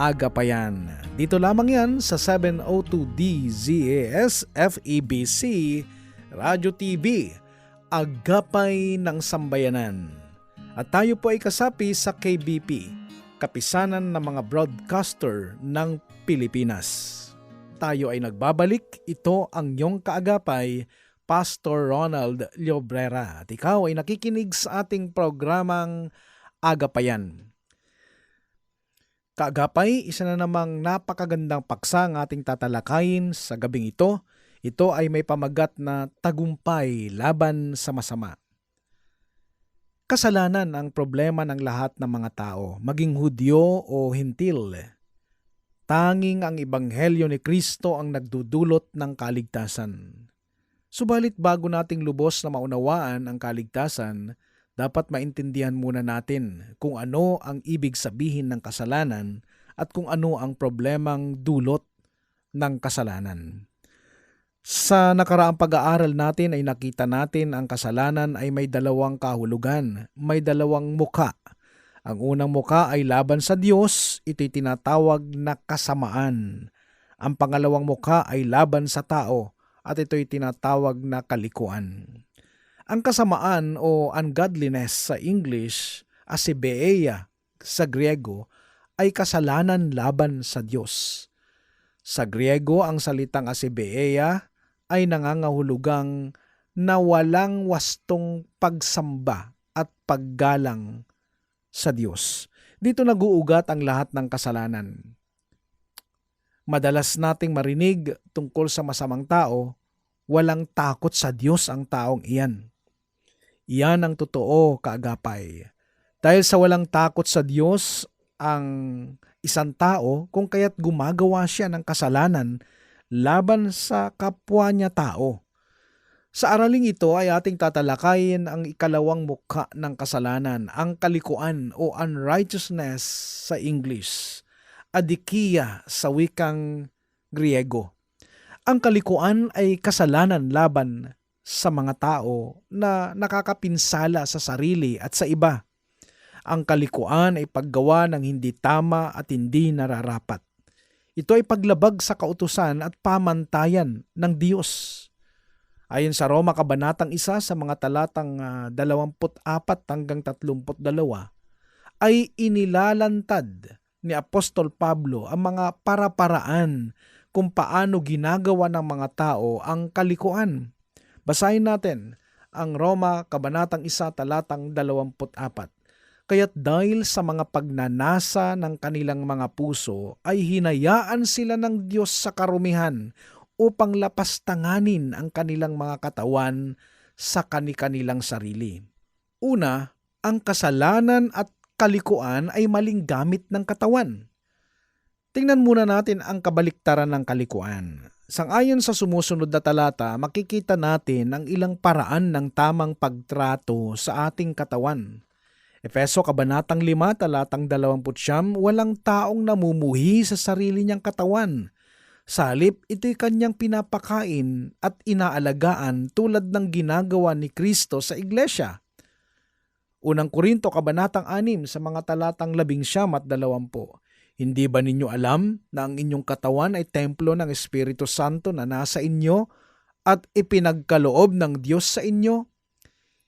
Agapayan. Dito lamang yan sa 702 DZAS FEBC Radio TV, Agapay ng Sambayanan. At tayo po ay kasapi sa KBP, Kapisanan ng mga Broadcaster ng Pilipinas. Tayo ay nagbabalik, ito ang iyong kaagapay, Pastor Ronald Llobrera. At ikaw ay nakikinig sa ating programang Agapayan. Kaagapay, isa na namang napakagandang paksa ang ating tatalakayin sa gabing ito. Ito ay may pamagat na tagumpay laban sa masama. Kasalanan ang problema ng lahat ng mga tao, maging Hudyo o Hintil. Tanging ang Ebanghelyo ni Kristo ang nagdudulot ng kaligtasan. Subalit bago nating lubos na maunawaan ang kaligtasan, dapat maintindihan muna natin kung ano ang ibig sabihin ng kasalanan at kung ano ang problemang dulot ng kasalanan. Sa nakaraang pag-aaral natin ay nakita natin ang kasalanan ay may dalawang kahulugan, may dalawang muka. Ang unang muka ay laban sa Diyos, ito'y tinatawag na kasamaan. Ang pangalawang muka ay laban sa tao at ito'y tinatawag na kalikuan. Ang kasamaan o ungodliness sa English, asibeia sa Griego, ay kasalanan laban sa Diyos. Sa Griego, ang salitang asibeia ay nangangahulugang na walang wastong pagsamba at paggalang sa Diyos. Dito naguugat ang lahat ng kasalanan. Madalas nating marinig tungkol sa masamang tao, walang takot sa Diyos ang taong iyan. Iyan ang totoo, kaagapay. Dahil sa walang takot sa Diyos ang isang tao, kung kaya't gumagawa siya ng kasalanan laban sa kapwa niya tao. Sa araling ito ay ating tatalakayin ang ikalawang mukha ng kasalanan, ang kalikuan o unrighteousness sa English, adikia sa wikang Griego. Ang kalikuan ay kasalanan laban sa mga tao na nakakapinsala sa sarili at sa iba. Ang kalikuan ay paggawa ng hindi tama at hindi nararapat. Ito ay paglabag sa kautusan at pamantayan ng Diyos. Ayon sa Roma Kabanatang 1 sa mga talatang uh, 24 hanggang 32 ay inilalantad ni Apostol Pablo ang mga para-paraan kung paano ginagawa ng mga tao ang kalikuan. Basahin natin ang Roma Kabanatang 1 talatang 24. Kaya't dahil sa mga pagnanasa ng kanilang mga puso ay hinayaan sila ng Diyos sa karumihan upang lapastanganin ang kanilang mga katawan sa kani-kanilang sarili. Una, ang kasalanan at kalikuan ay maling gamit ng katawan. Tingnan muna natin ang kabaliktaran ng kalikuan. Sangayon sa sumusunod na talata, makikita natin ang ilang paraan ng tamang pagtrato sa ating katawan. Efeso Kabanatang 5, talatang 20, walang taong namumuhi sa sarili niyang katawan. Sa halip, ito'y kanyang pinapakain at inaalagaan tulad ng ginagawa ni Kristo sa iglesia. Unang Korinto Kabanatang 6 sa mga talatang 11 at 20. Hindi ba ninyo alam na ang inyong katawan ay templo ng Espiritu Santo na nasa inyo at ipinagkaloob ng Diyos sa inyo?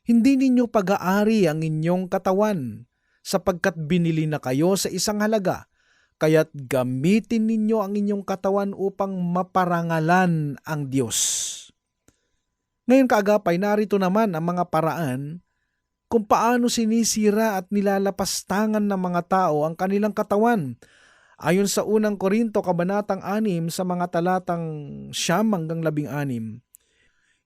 Hindi ninyo pag-aari ang inyong katawan sapagkat binili na kayo sa isang halaga, kaya't gamitin ninyo ang inyong katawan upang maparangalan ang Diyos. Ngayon kaagapay, narito naman ang mga paraan kung paano sinisira at nilalapastangan ng mga tao ang kanilang katawan. Ayon sa unang Korinto, Kabanatang 6 sa mga talatang siyam hanggang labing anim,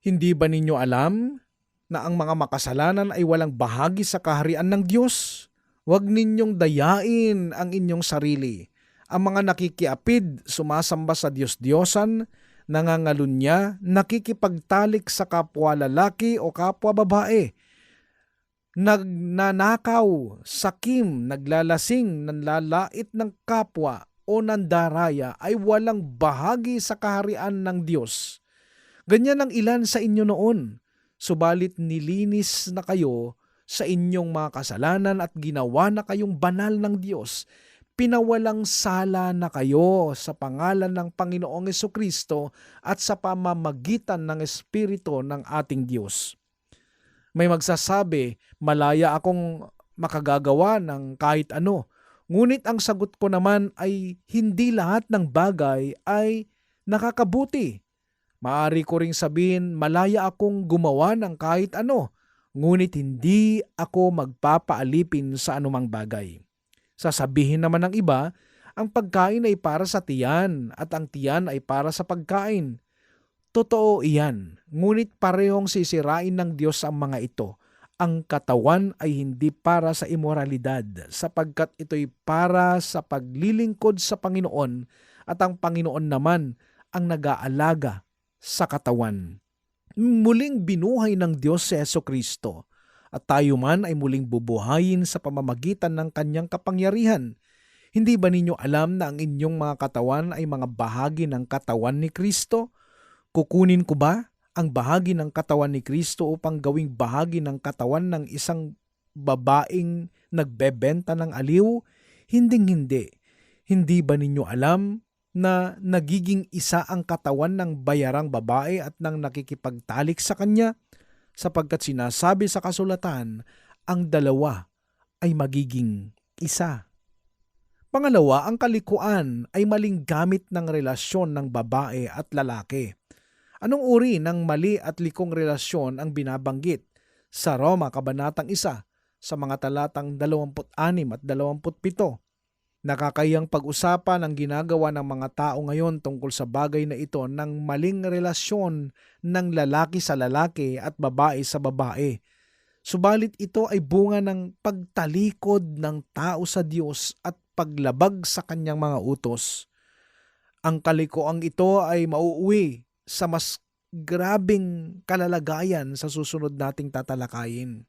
Hindi ba ninyo alam na ang mga makasalanan ay walang bahagi sa kaharian ng Diyos. Huwag ninyong dayain ang inyong sarili. Ang mga nakikiapid, sumasamba sa Diyos-Diyosan, nangangalunya, nakikipagtalik sa kapwa lalaki o kapwa babae, nagnanakaw, sakim, naglalasing, nanlalait ng kapwa o nandaraya ay walang bahagi sa kaharian ng Diyos. Ganyan ang ilan sa inyo noon, subalit nilinis na kayo sa inyong mga kasalanan at ginawa na kayong banal ng Diyos. Pinawalang sala na kayo sa pangalan ng Panginoong Kristo at sa pamamagitan ng Espiritu ng ating Diyos. May magsasabi, malaya akong makagagawa ng kahit ano. Ngunit ang sagot ko naman ay hindi lahat ng bagay ay nakakabuti. Maari ko ring sabihin, malaya akong gumawa ng kahit ano, ngunit hindi ako magpapaalipin sa anumang bagay. Sasabihin naman ng iba, ang pagkain ay para sa tiyan at ang tiyan ay para sa pagkain. Totoo iyan, ngunit parehong sisirain ng Diyos ang mga ito. Ang katawan ay hindi para sa imoralidad, sapagkat ito'y para sa paglilingkod sa Panginoon at ang Panginoon naman ang nag-aalaga sa katawan. Muling binuhay ng Diyos si Yeso Kristo at tayo man ay muling bubuhayin sa pamamagitan ng kanyang kapangyarihan. Hindi ba ninyo alam na ang inyong mga katawan ay mga bahagi ng katawan ni Kristo? Kukunin ko ba ang bahagi ng katawan ni Kristo upang gawing bahagi ng katawan ng isang babaeng nagbebenta ng aliw? Hinding-hindi. Hindi ba ninyo alam na nagiging isa ang katawan ng bayarang babae at nang nakikipagtalik sa kanya? sapagkat sinasabi sa kasulatan, ang dalawa ay magiging isa. Pangalawa, ang kalikuan ay maling gamit ng relasyon ng babae at lalaki. Anong uri ng mali at likong relasyon ang binabanggit sa Roma Kabanatang 1 sa mga talatang 26 at 27? Nakakayang pag-usapan ang ginagawa ng mga tao ngayon tungkol sa bagay na ito ng maling relasyon ng lalaki sa lalaki at babae sa babae. Subalit ito ay bunga ng pagtalikod ng tao sa Diyos at paglabag sa kanyang mga utos. Ang kalikoang ito ay mauuwi sa mas grabing kalalagayan sa susunod nating tatalakayin.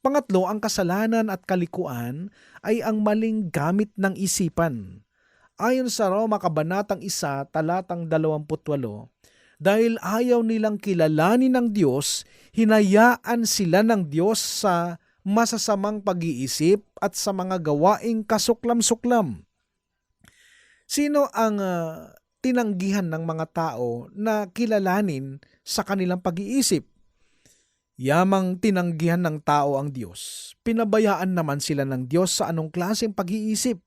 Pangatlo, ang kasalanan at kalikuan ay ang maling gamit ng isipan. Ayon sa Roma Kabanatang 1, talatang 28, dahil ayaw nilang kilalanin ng Diyos, hinayaan sila ng Diyos sa masasamang pag-iisip at sa mga gawaing kasuklam-suklam. Sino ang uh, tinanggihan ng mga tao na kilalanin sa kanilang pag-iisip? Yamang tinanggihan ng tao ang Diyos, pinabayaan naman sila ng Diyos sa anong klaseng pag-iisip.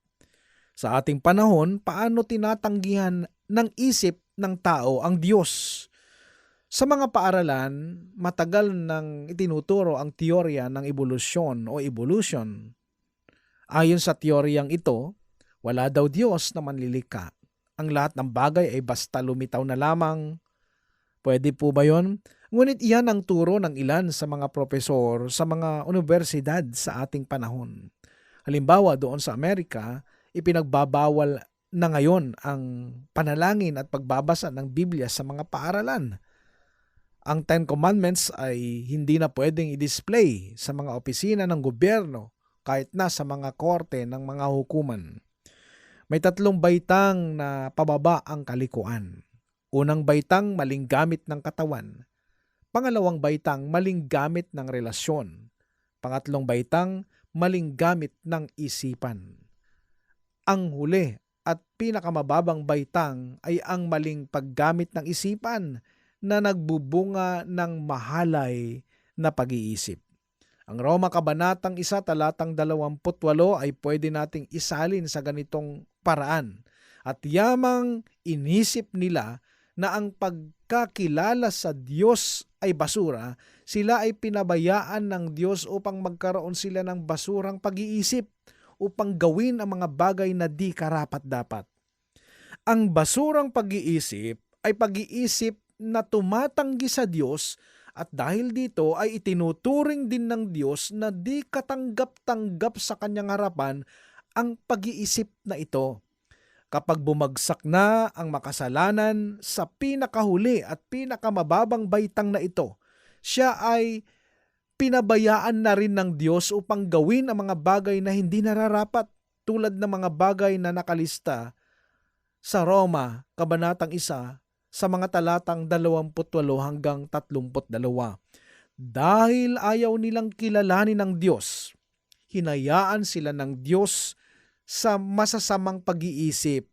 Sa ating panahon, paano tinatanggihan ng isip ng tao ang Diyos? Sa mga paaralan, matagal nang itinuturo ang teorya ng evolusyon o evolution. Ayon sa teoryang ito, wala daw Diyos na manlilika. Ang lahat ng bagay ay basta lumitaw na lamang. Pwede po ba yon? Ngunit iyan ang turo ng ilan sa mga propesor sa mga universidad sa ating panahon. Halimbawa doon sa Amerika, ipinagbabawal na ngayon ang panalangin at pagbabasa ng Biblia sa mga paaralan. Ang Ten Commandments ay hindi na pwedeng i-display sa mga opisina ng gobyerno kahit na sa mga korte ng mga hukuman. May tatlong baitang na pababa ang kalikuan. Unang baitang maling gamit ng katawan. Pangalawang baitang, maling gamit ng relasyon. Pangatlong baitang, maling gamit ng isipan. Ang huli at pinakamababang baitang ay ang maling paggamit ng isipan na nagbubunga ng mahalay na pag-iisip. Ang Roma Kabanatang 1 talatang 28 ay pwede nating isalin sa ganitong paraan. At yamang inisip nila na ang pagkakilala sa Diyos ay basura, sila ay pinabayaan ng Diyos upang magkaroon sila ng basurang pag-iisip upang gawin ang mga bagay na di karapat-dapat. Ang basurang pag-iisip ay pag-iisip na tumatanggi sa Diyos at dahil dito ay itinuturing din ng Diyos na di katanggap-tanggap sa kanyang harapan ang pag-iisip na ito. Kapag bumagsak na ang makasalanan sa pinakahuli at pinakamababang baitang na ito, siya ay pinabayaan na rin ng Diyos upang gawin ang mga bagay na hindi nararapat tulad ng mga bagay na nakalista sa Roma, Kabanatang 1, sa mga talatang 28 hanggang 32. Dahil ayaw nilang kilalanin ng Diyos, hinayaan sila ng Diyos sa masasamang pag-iisip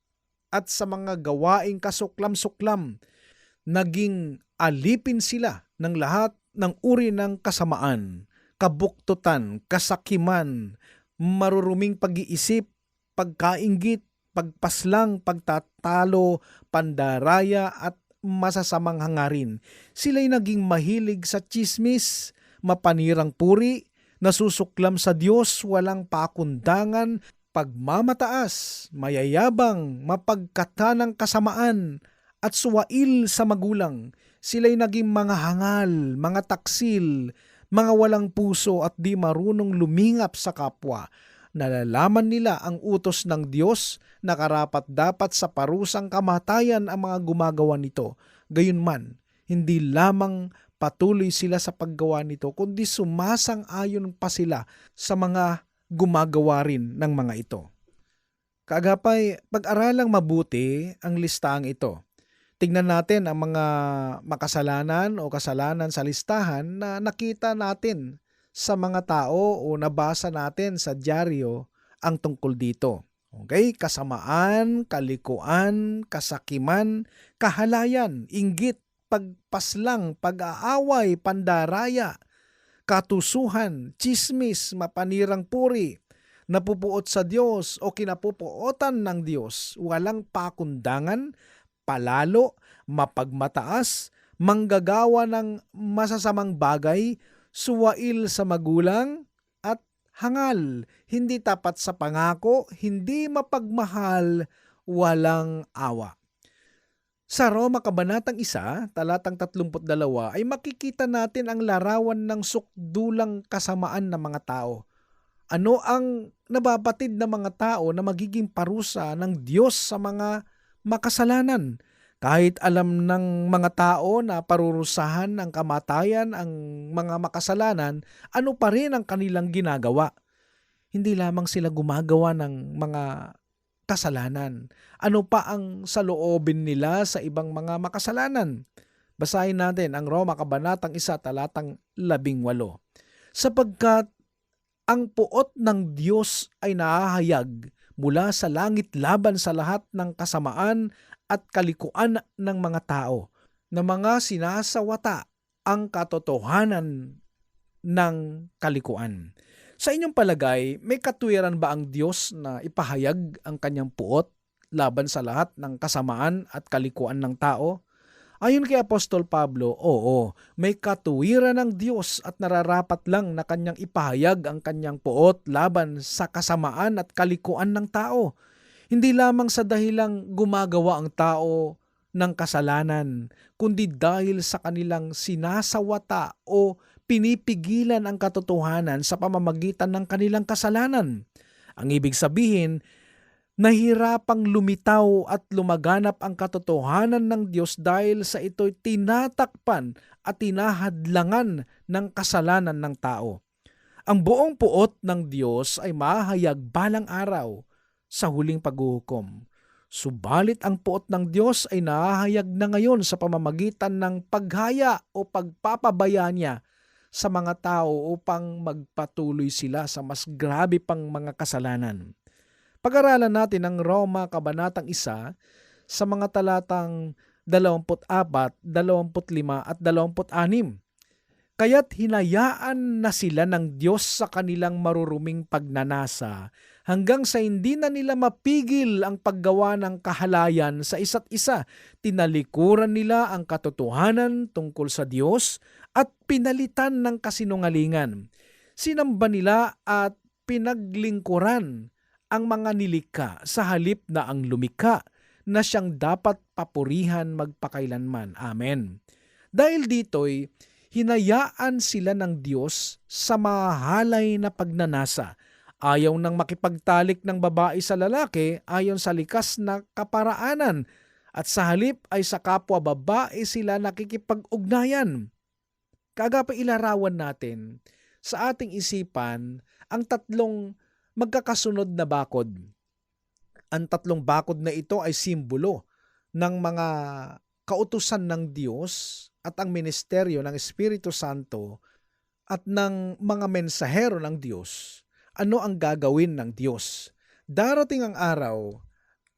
at sa mga gawaing kasuklam-suklam. Naging alipin sila ng lahat ng uri ng kasamaan, kabuktutan, kasakiman, maruruming pag-iisip, pagkaingit, pagpaslang, pagtatalo, pandaraya at masasamang hangarin. Sila'y naging mahilig sa chismis, mapanirang puri, nasusuklam sa Diyos, walang pakundangan, pagmamataas, mayayabang, mapagkata ng kasamaan, at suwail sa magulang. Sila'y naging mga hangal, mga taksil, mga walang puso at di marunong lumingap sa kapwa. Nalalaman nila ang utos ng Diyos na karapat dapat sa parusang kamatayan ang mga gumagawa nito. Gayunman, hindi lamang patuloy sila sa paggawa nito, kundi sumasang-ayon pa sila sa mga gumagawa rin ng mga ito. Kaagapay, pag-aralang mabuti ang listaang ito. Tingnan natin ang mga makasalanan o kasalanan sa listahan na nakita natin sa mga tao o nabasa natin sa dyaryo ang tungkol dito. Okay? Kasamaan, kalikuan, kasakiman, kahalayan, inggit, pagpaslang, pag-aaway, pandaraya, katusuhan, chismis, mapanirang puri, napupuot sa Diyos o kinapupuotan ng Diyos, walang pakundangan, palalo, mapagmataas, manggagawa ng masasamang bagay, suwail sa magulang, at hangal, hindi tapat sa pangako, hindi mapagmahal, walang awa. Sa Roma Kabanatang 1, talatang 32 ay makikita natin ang larawan ng sukdulang kasamaan ng mga tao. Ano ang nababatid ng mga tao na magiging parusa ng Diyos sa mga makasalanan. Kahit alam ng mga tao na parurusahan ng kamatayan ang mga makasalanan, ano pa rin ang kanilang ginagawa? Hindi lamang sila gumagawa ng mga kasalanan. Ano pa ang saloobin nila sa ibang mga makasalanan? Basahin natin ang Roma Kabanatang 1 talatang 18. Sapagkat ang puot ng Diyos ay nahahayag mula sa langit laban sa lahat ng kasamaan at kalikuan ng mga tao na mga sinasawata ang katotohanan ng kalikuan. Sa inyong palagay, may katuwiran ba ang Diyos na ipahayag ang kanyang puot laban sa lahat ng kasamaan at kalikuan ng tao? Ayon kay Apostol Pablo, oo, may katuwiran ng Diyos at nararapat lang na kanyang ipahayag ang kanyang puot laban sa kasamaan at kalikuan ng tao. Hindi lamang sa dahilang gumagawa ang tao ng kasalanan, kundi dahil sa kanilang sinasawata o pinipigilan ang katotohanan sa pamamagitan ng kanilang kasalanan. Ang ibig sabihin, nahirapang lumitaw at lumaganap ang katotohanan ng Diyos dahil sa ito'y tinatakpan at tinahadlangan ng kasalanan ng tao. Ang buong puot ng Diyos ay mahayag balang araw sa huling paghuhukom. Subalit ang puot ng Diyos ay nahahayag na ngayon sa pamamagitan ng paghaya o pagpapabaya niya sa mga tao upang magpatuloy sila sa mas grabe pang mga kasalanan. Pag-aralan natin ang Roma Kabanatang 1 sa mga talatang 24, 25 at 26. Kaya't hinayaan na sila ng Diyos sa kanilang maruruming pagnanasa hanggang sa hindi na nila mapigil ang paggawa ng kahalayan sa isa't isa. Tinalikuran nila ang katotohanan tungkol sa Diyos at pinalitan ng kasinungalingan. Sinamba nila at pinaglingkuran ang mga nilikha sa halip na ang lumikha na siyang dapat papurihan magpakailanman. Amen. Dahil dito'y hinayaan sila ng Diyos sa mahalay na pagnanasa Ayaw nang makipagtalik ng babae sa lalaki ayon sa likas na kaparaanan at sa halip ay sa kapwa babae sila nakikipag-ugnayan. Kaga pa ilarawan natin sa ating isipan ang tatlong magkakasunod na bakod. Ang tatlong bakod na ito ay simbolo ng mga kautusan ng Diyos at ang ministeryo ng Espiritu Santo at ng mga mensahero ng Diyos. Ano ang gagawin ng Diyos? Darating ang araw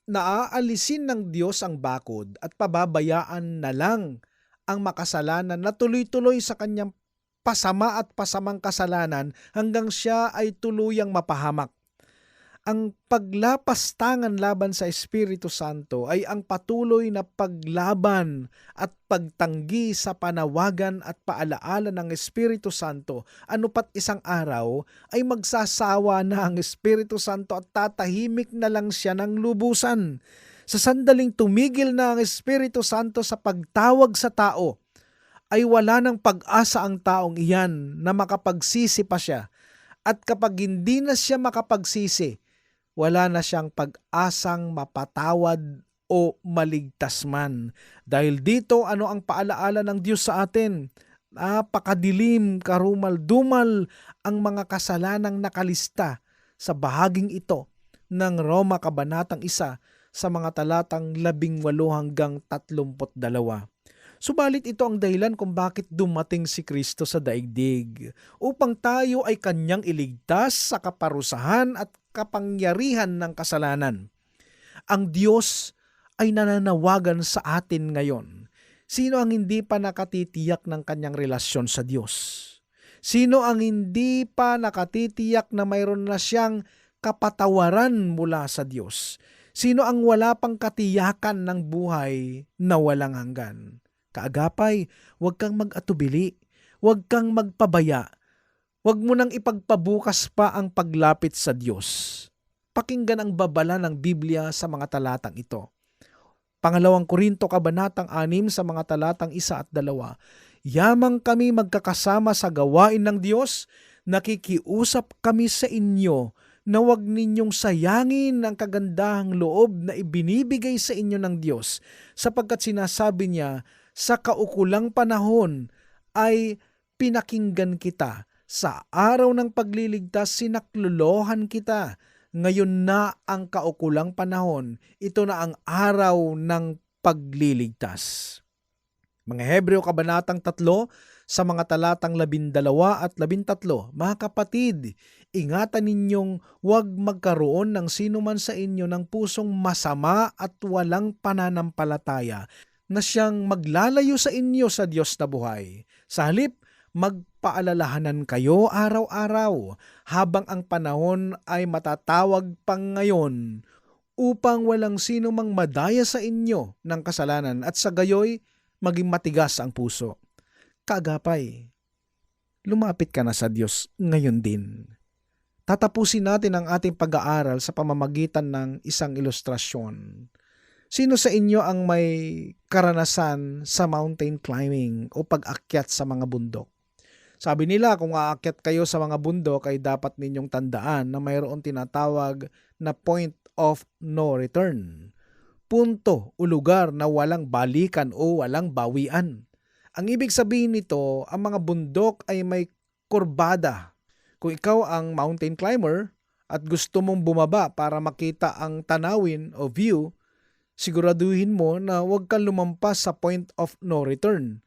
na aalisin ng Diyos ang bakod at pababayaan na lang ang makasalanan na tuloy-tuloy sa kanyang pasama at pasamang kasalanan hanggang siya ay tuluyang mapahamak. Ang paglapastangan laban sa Espiritu Santo ay ang patuloy na paglaban at pagtanggi sa panawagan at paalaala ng Espiritu Santo. Ano pat isang araw ay magsasawa na ang Espiritu Santo at tatahimik na lang siya ng lubusan. Sa sandaling tumigil na ang Espiritu Santo sa pagtawag sa tao, ay wala ng pag-asa ang taong iyan na makapagsisi pa siya. At kapag hindi na siya makapagsisi, wala na siyang pag-asang mapatawad o maligtas man. Dahil dito, ano ang paalaala ng Diyos sa atin? Napakadilim, karumal-dumal ang mga kasalanang nakalista sa bahaging ito ng Roma Kabanatang 1 sa mga talatang 18 hanggang 32. Subalit ito ang dahilan kung bakit dumating si Kristo sa daigdig, upang tayo ay kanyang iligtas sa kaparusahan at kapangyarihan ng kasalanan. Ang Diyos ay nananawagan sa atin ngayon. Sino ang hindi pa nakatitiyak ng kanyang relasyon sa Diyos? Sino ang hindi pa nakatitiyak na mayroon na siyang kapatawaran mula sa Diyos? Sino ang wala pang katiyakan ng buhay na walang hanggan? Kaagapay, huwag kang mag-atubili, huwag kang magpabaya, huwag mo nang ipagpabukas pa ang paglapit sa Diyos. Pakinggan ang babala ng Biblia sa mga talatang ito. Pangalawang Korinto Kabanatang 6 sa mga talatang 1 at 2. Yamang kami magkakasama sa gawain ng Diyos, nakikiusap kami sa inyo na huwag ninyong sayangin ang kagandahang loob na ibinibigay sa inyo ng Diyos sapagkat sinasabi niya sa kaukulang panahon ay pinakinggan kita. Sa araw ng pagliligtas, sinaklolohan kita. Ngayon na ang kaukulang panahon. Ito na ang araw ng pagliligtas. Mga Hebreo Kabanatang 3 sa mga talatang 12 at 13. Mga kapatid, ingatan ninyong huwag magkaroon ng sinuman sa inyo ng pusong masama at walang pananampalataya na siyang maglalayo sa inyo sa Diyos na buhay. Sa halip, magpaalalahanan kayo araw-araw habang ang panahon ay matatawag pang ngayon upang walang sino mang madaya sa inyo ng kasalanan at sa gayoy maging matigas ang puso. Kaagapay, lumapit ka na sa Diyos ngayon din. Tatapusin natin ang ating pag-aaral sa pamamagitan ng isang ilustrasyon. Sino sa inyo ang may karanasan sa mountain climbing o pag-akyat sa mga bundok? Sabi nila kung aakyat kayo sa mga bundok ay dapat ninyong tandaan na mayroon tinatawag na point of no return. Punto o lugar na walang balikan o walang bawian. Ang ibig sabihin nito, ang mga bundok ay may kurbada. Kung ikaw ang mountain climber at gusto mong bumaba para makita ang tanawin o view, siguraduhin mo na huwag kang lumampas sa point of no return.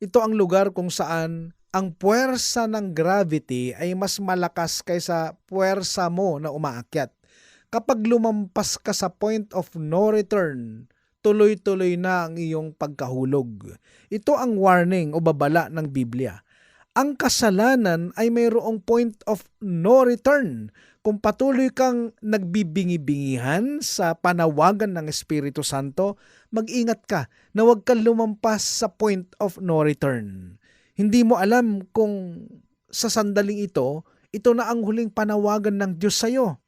Ito ang lugar kung saan ang puwersa ng gravity ay mas malakas kaysa puwersa mo na umaakyat. Kapag lumampas ka sa point of no return, tuloy-tuloy na ang iyong pagkahulog. Ito ang warning o babala ng Biblia. Ang kasalanan ay mayroong point of no return kung patuloy kang nagbibingi-bingihan sa panawagan ng Espiritu Santo, mag-ingat ka na huwag kang lumampas sa point of no return. Hindi mo alam kung sa sandaling ito, ito na ang huling panawagan ng Diyos sa iyo.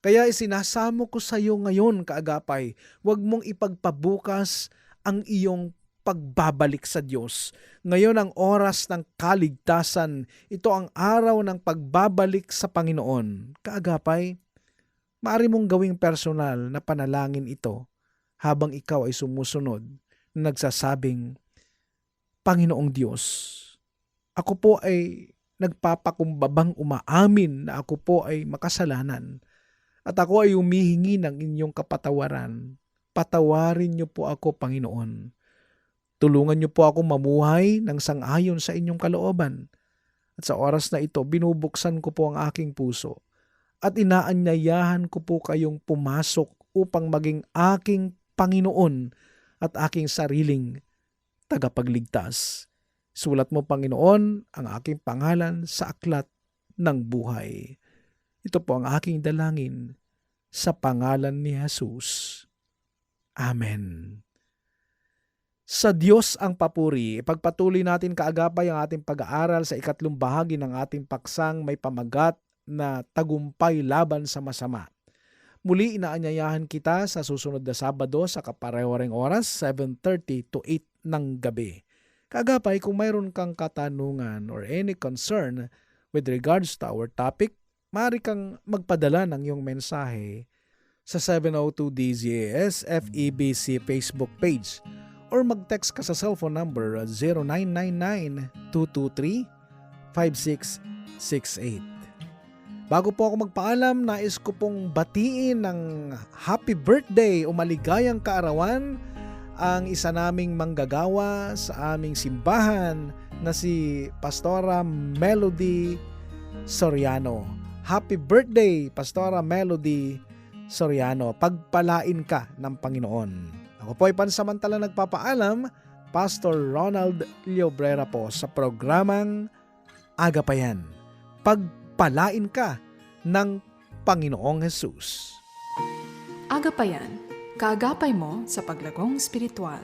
Kaya isinasamo ko sa iyo ngayon, kaagapay, huwag mong ipagpabukas ang iyong pagbabalik sa Diyos. Ngayon ang oras ng kaligtasan. Ito ang araw ng pagbabalik sa Panginoon. Kaagapay, maaari mong gawing personal na panalangin ito habang ikaw ay sumusunod na nagsasabing, Panginoong Diyos, ako po ay nagpapakumbabang umaamin na ako po ay makasalanan at ako ay humihingi ng inyong kapatawaran. Patawarin niyo po ako, Panginoon. Tulungan niyo po ako mamuhay ng sangayon sa inyong kalooban. At sa oras na ito, binubuksan ko po ang aking puso at inaanyayahan ko po kayong pumasok upang maging aking Panginoon at aking sariling tagapagligtas. Sulat mo, Panginoon, ang aking pangalan sa aklat ng buhay. Ito po ang aking dalangin sa pangalan ni Jesus. Amen. Sa Diyos ang papuri, ipagpatuloy natin kaagapay ang ating pag-aaral sa ikatlong bahagi ng ating paksang may pamagat na tagumpay laban sa masama. Muli inaanyayahan kita sa susunod na Sabado sa kaparehoreng oras 7.30 to 8 ng gabi. Kaagapay kung mayroon kang katanungan or any concern with regards to our topic, maaari kang magpadala ng iyong mensahe sa 702 DZAS FEBC Facebook page or mag-text ka sa cellphone number 0999-223-5668. Bago po ako magpaalam, nais ko pong batiin ng happy birthday o maligayang kaarawan ang isa naming manggagawa sa aming simbahan na si Pastora Melody Soriano. Happy birthday, Pastora Melody Soriano. Pagpalain ka ng Panginoon. Ako po ay pansamantala nagpapaalam, Pastor Ronald Llobrera po sa programang Agapayan. Pagpalain ka ng Panginoong Jesus. Agapayan, kaagapay mo sa paglagong spiritual.